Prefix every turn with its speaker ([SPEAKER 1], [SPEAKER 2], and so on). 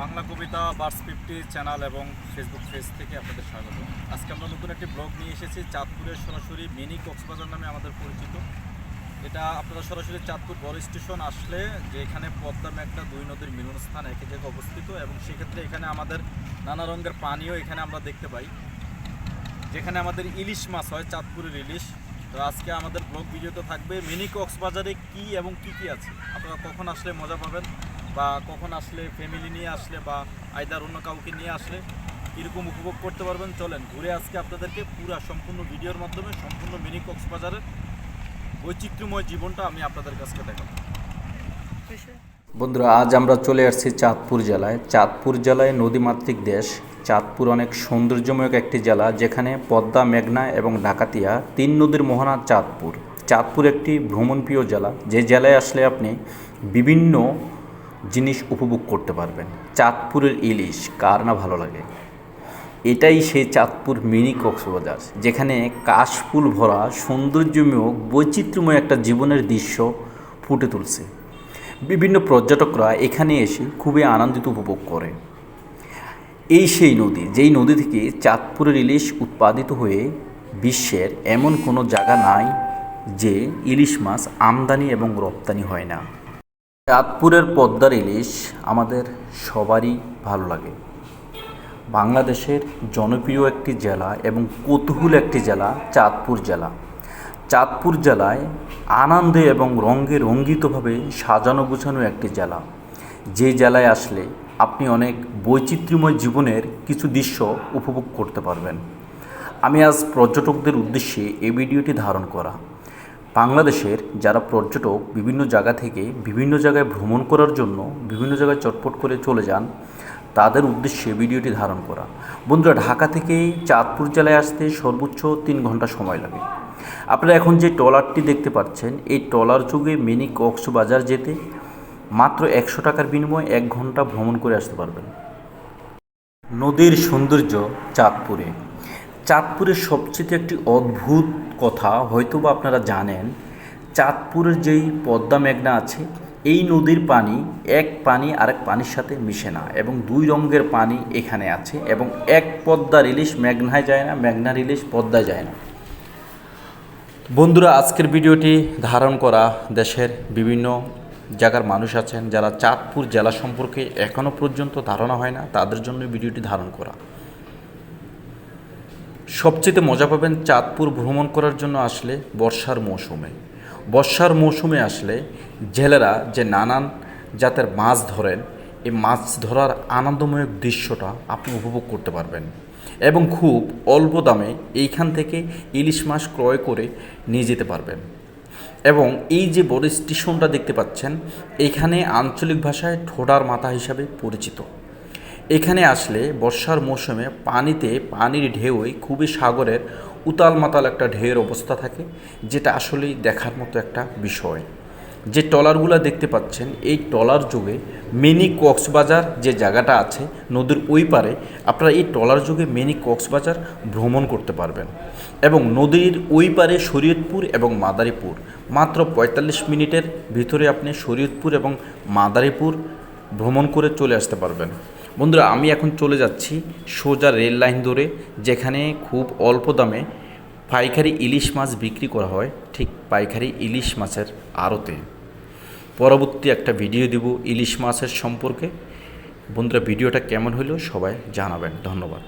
[SPEAKER 1] Bangla Kobita verse fifty channel এবং Facebook page থেকে আপনাদের স্বাগত। আজকে আমরা নতুন একটি ব্লগ নিয়ে এসেছি, চাঁদপুরের সরাসরি মিনি কক্সবাজার নামে আমাদের পরিচিত। এটা আপনারা সরাসরি চাঁদপুর বড় স্টেশন আসলে যে এখানে পদ্মা একটা দুই নদীর মিলনস্থান একই জায়গায় অবস্থিত এবং সেক্ষেত্রে এখানে আমাদের নানা রঙের পানিও এখানে আমরা দেখতে পাই। যেখানে আমাদের ইলিশ মাছ হয়, চাঁদপুরের ইলিশ। তো আজকে আমাদের ব্লগ ভিডিওতে থাকবে মিনি কক্সবাজারে কি এবং কি কি আছে? আপনারা কখন আসলে মজা পাবেন? বা কখন আসলে ফ্যামিলি নিয়ে আসলে বা আইদার অন্য কাউকে নিয়ে আসলে কীরকম উপভোগ করতে পারবেন, চলেন ঘুরে আজকে আপনাদেরকে পুরা সম্পূর্ণ ভিডিওর মাধ্যমে, সম্পূর্ণ মিনি কক্সবাজারের বৈচিত্র্যময় জীবনটা আমি আপনাদের কাছে দেখাবো।
[SPEAKER 2] বন্ধুরা, আজ আমরা চলে আসছি চাঁদপুর জেলায়। চাঁদপুর জেলায় নদীমাতৃক দেশ। চাঁদপুর অনেক সৌন্দর্যময় একটি জেলা, যেখানে পদ্মা, মেঘনা এবং ডাকাতিয়া তিন নদীর মোহনা চাঁদপুর। চাঁদপুর একটি ভ্রমণপ্রিয় জেলা। যে জেলায় আসলে আপনি বিভিন্ন জিনিস উপভোগ করতে পারবেন। চাঁদপুরের ইলিশ, কার না ভালো লাগে? এটাই সেই চাঁদপুর মিনি কক্সবাজার, যেখানে কাশফুল ভরা, সৌন্দর্যময়, বৈচিত্র্যময় একটা জীবনের দৃশ্য ফুটে তুলছে। বিভিন্ন পর্যটকরা এখানে এসে খুবই আনন্দিত উপভোগ করে। এই সেই নদী, যেই নদী থেকে চাঁদপুরের ইলিশ উৎপাদিত হয়ে বিশ্বের এমন কোনো জায়গা নাই যে ইলিশ মাছ আমদানি এবং রপ্তানি হয় না। চাঁদপুরের পদ্মার ইলিশ আমাদের সবারই ভালো লাগে। বাংলাদেশের জনপ্রিয় একটি জেলা এবং কৌতূহল একটি জেলা চাঁদপুর জেলা। চাঁদপুর জেলায় আনন্দে এবং রঙে রঙ্গিতভাবে সাজানো গোছানো একটি জেলা। যে জেলায় আসলে আপনি অনেক বৈচিত্র্যময় জীবনের কিছু দৃশ্য উপভোগ করতে পারবেন। আমি আজ পর্যটকদের উদ্দেশ্যে এই ভিডিওটি ধারণ করা। বাংলাদেশের যারা পর্যটক বিভিন্ন জায়গা থেকে বিভিন্ন জায়গায় ভ্রমণ করার জন্য বিভিন্ন জায়গায় চটপট করে চলে যান, তাদের উদ্দেশ্যে ভিডিওটি ধারণ করা। বন্ধুরা, ঢাকা থেকে চাঁদপুর জেলায় আসতে সর্বোচ্চ তিন ঘণ্টা সময় লাগে। আপনারা এখন যে ট্রলারটি দেখতে পাচ্ছেন, এই ট্রলার যুগে মিনি কক্সবাজার যেতে মাত্র একশো টাকার বিনিময়ে এক ঘণ্টা ভ্রমণ করে আসতে পারবেন। নদীর সৌন্দর্য চাঁদপুরে। চাঁদপুরের সবচেয়ে একটি অদ্ভুত কথা হয়তো বা আপনারা জানেন, চাঁদপুরের যেই পদ্মা মেঘনা আছে, এই নদীর পানি এক পানি আরেক পানির সাথে মিশে না এবং দুই রঙের পানি এখানে আছে এবং এক পদ্মা ইলিশ মেঘনায় যায় না, মেঘনার ইলিশ পদ্মায় যায় না। বন্ধুরা, আজকের ভিডিওটি ধারণ করা দেশের বিভিন্ন জায়গার মানুষ আছেন যারা চাঁদপুর জেলা সম্পর্কে এখনও পর্যন্ত ধারণা হয় না, তাদের জন্য ভিডিওটি ধারণ করা। সবচেয়ে মজা পাবেন চাঁদপুর ভ্রমণ করার জন্য আসলে বর্ষার মৌসুমে। বর্ষার মৌসুমে আসলে জেলেরা যে নানান জাতের মাছ ধরেন, এই মাছ ধরার আনন্দময় দৃশ্যটা আপনি উপভোগ করতে পারবেন। এবং খুব অল্প দামে এইখান থেকে ইলিশ মাছ ক্রয় করে নিয়ে যেতে পারবেন। এবং এই যে বড় স্টেশনটা দেখতে পাচ্ছেন, এখানে আঞ্চলিক ভাষায় ঠোডার মাথা হিসাবে পরিচিত। এখানে আসলে বর্ষার মৌসুমে পানিতে পানির ঢেউই খুবই সাগরের উতাল মাতাল একটা ঢেউয়ের অবস্থা থাকে, যেটা আসলেই দেখার মতো একটা বিষয়। যে ট্রলারগুলো দেখতে পাচ্ছেন, এই ট্রলার যুগে মিনি কক্সবাজার যে জায়গাটা আছে, নদীর ওই পারে, আপনারা এই ট্রলার যুগে মিনি কক্সবাজার ভ্রমণ করতে পারবেন। এবং নদীর ওই পারে শরীয়তপুর এবং মাদারীপুর, মাত্র পঁয়তাল্লিশ মিনিটের ভিতরে আপনি শরীয়তপুর এবং মাদারীপুর ভ্রমণ করে চলে আসতে পারবেন। বন্ধুরা, আমি এখন চলে যাচ্ছি সোজা রেল লাইন ধরে, যেখানে খুব অল্প দামে পাইকারি ইলিশ মাছ বিক্রি করা হয়, ঠিক পাইকারি ইলিশ মাছের আড়তে। পরবর্তী একটা ভিডিও দিব ইলিশ মাছের সম্পর্কে। বন্ধুরা, ভিডিওটা কেমন হলো সবাই জানাবেন। ধন্যবাদ।